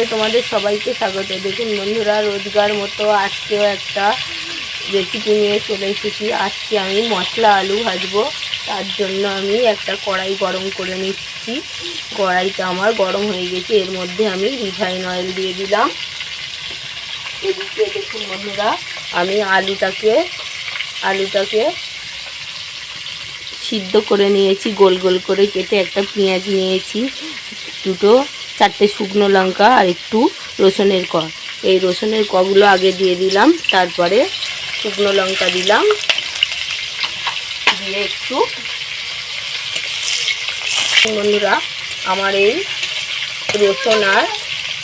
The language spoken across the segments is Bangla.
রান্নাঘরে তোমাদের সবাইকে স্বাগত। দেখুন বন্ধুরা, রোজগার মতো আজকেও একটা রেসিপি নিয়ে চলে এসেছি। আজকে আমি মশলা আলু ভাজবো, তার জন্য আমি একটা কড়াই গরম করে নিচ্ছি। কড়াইটা আমার গরম হয়ে গেছে, এর মধ্যে আমি রিফাইন অয়েল দিয়ে দিলাম। এদিকে দেখুন বন্ধুরা, আমি আলুটাকে আলুটাকে সিদ্ধ করে নিয়েছি, গোল গোল করে কেটে একটা পেঁয়াজ নিয়েছি, দুটো চারটে শুকনো লঙ্কা আর একটু রসুনের ক। এই রসুনের কগুলো আগে দিয়ে দিলাম, তারপরে শুকনো লঙ্কা দিলাম, দিয়ে একটু বন্ধুরা, আমার এই রসুন আর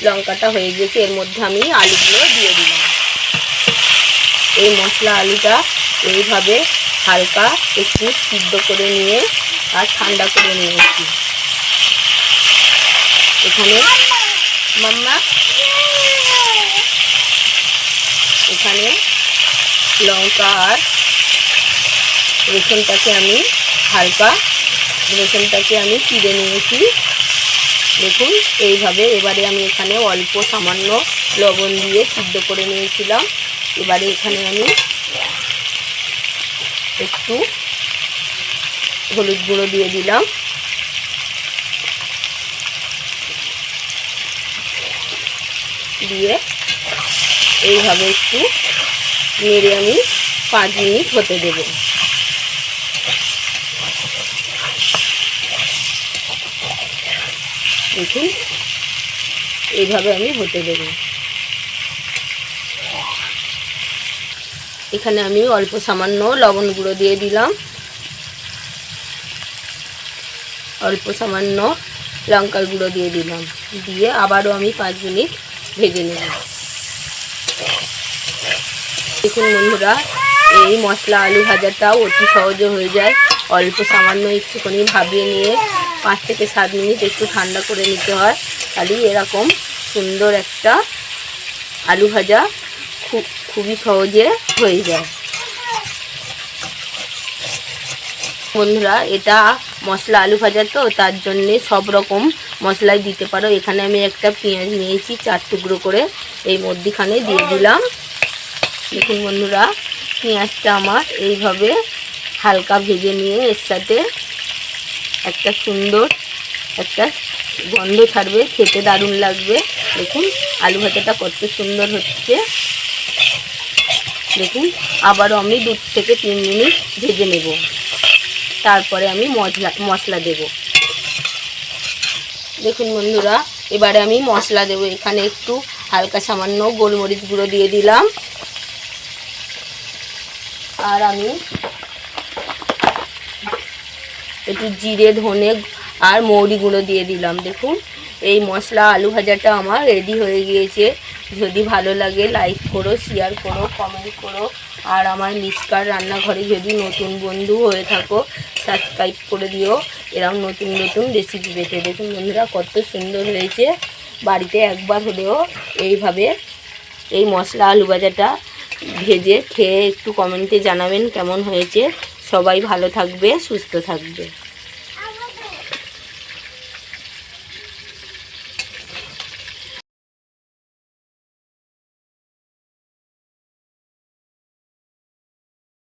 লঙ্কাটা হয়ে গেছে, এর মধ্যে আমি আলুগুলো দিয়ে দিলাম। এই মশলা আলুটা এইভাবে হালকা একটু সিদ্ধ করে নিয়ে আর ঠান্ডা করে নিয়েছি। এখানে মাম্মা, এখানে লঙ্কা আর রসুনটাকে আমি হালকা রসুনটাকে আমি চিড়ে নিয়েছি। দেখুন, এইভাবে এবারে আমি এখানে অল্প সামান্য লবণ দিয়ে সিদ্ধ করে নিয়েছিলাম। এবারে এখানে আমি একটু হলুদ গুঁড়ো দিয়ে দিলাম। দিয়ে এইভাবে একটু নেড়ে আমি পাঁচ মিনিট হতে দেব। দেখুন, এইভাবে আমি হতে দেব। এখানে আমি অল্প সামান্য লবণ গুঁড়ো দিয়ে দিলাম। অল্প সামান্য লঙ্কার গুঁড়ো দিয়ে দিলাম। দিয়ে আবারও আমি পাঁচ মিনিট ভেজে নেব। দেখুন বন্ধুরা, এই মশলা আলু ভাজাটাও অতি সহজে হয়ে যায়। অল্প সামান্য একটুখানি ভাবিয়ে নিয়ে পাঁচ থেকে সাত মিনিট একটু ঠান্ডা করে নিতে হয়। তাহলে এরকম সুন্দর একটা আলু ভাজা খুব খুবই সহজে হয়ে যায়। বন্ধুরা, এটা মশলা আলু ভাজা তো, তার জন্যে সব রকম মশলাই দিতে পারো। এখানে আমি একটা পেঁয়াজ নিয়েছি, চার টুকরো করে। এই মধ্যিখানে দিয়ে দিলাম। দেখুন বন্ধুরা, পেঁয়াজটা আমার এইভাবে হালকা ভেজে নিয়ে এর সাথে একটা সুন্দর একটা গন্ধ ছাড়বে, খেতে দারুণ লাগবে। দেখুন, আলু ভাজাটা কত সুন্দর হচ্ছে। দেখুন, আবারও আমি দু থেকে তিন মিনিট ভেজে নেব। তারপরে আমি মশলা মশলা দেব। দেখুন বন্ধুরা, এবারে আমি মশলা দেব। এখানে একটু হালকা সামান্য গোলমরিচ গুঁড়ো দিয়ে দিলাম। আর আমি একটু জিরে, ধনে আর মৌরি গুঁড়ো দিয়ে দিলাম। দেখুন এই মশলা আলু ভাজাটা আমার রেডি হয়ে গিয়েছে। যদি ভালো লাগে লাইক করো শেয়ার করো কমেন্ট করো। আর আমার মিসকার রান্নাঘরে যদি নতুন বন্ধু হয়ে থাকো সাবস্ক্রাইব করে দিও। এরকম নতুন নতুন রেসিপি পেতে। দেখুন বন্ধুরা, কত সুন্দর হয়েছে। বাড়িতে একবার হলেও এইভাবে এই মশলা আলু ভাজাটা ভেজে খেয়ে একটু কমেন্টে জানাবেন কেমন হয়েছে। সবাই ভালো থাকবে, সুস্থ থাকবে।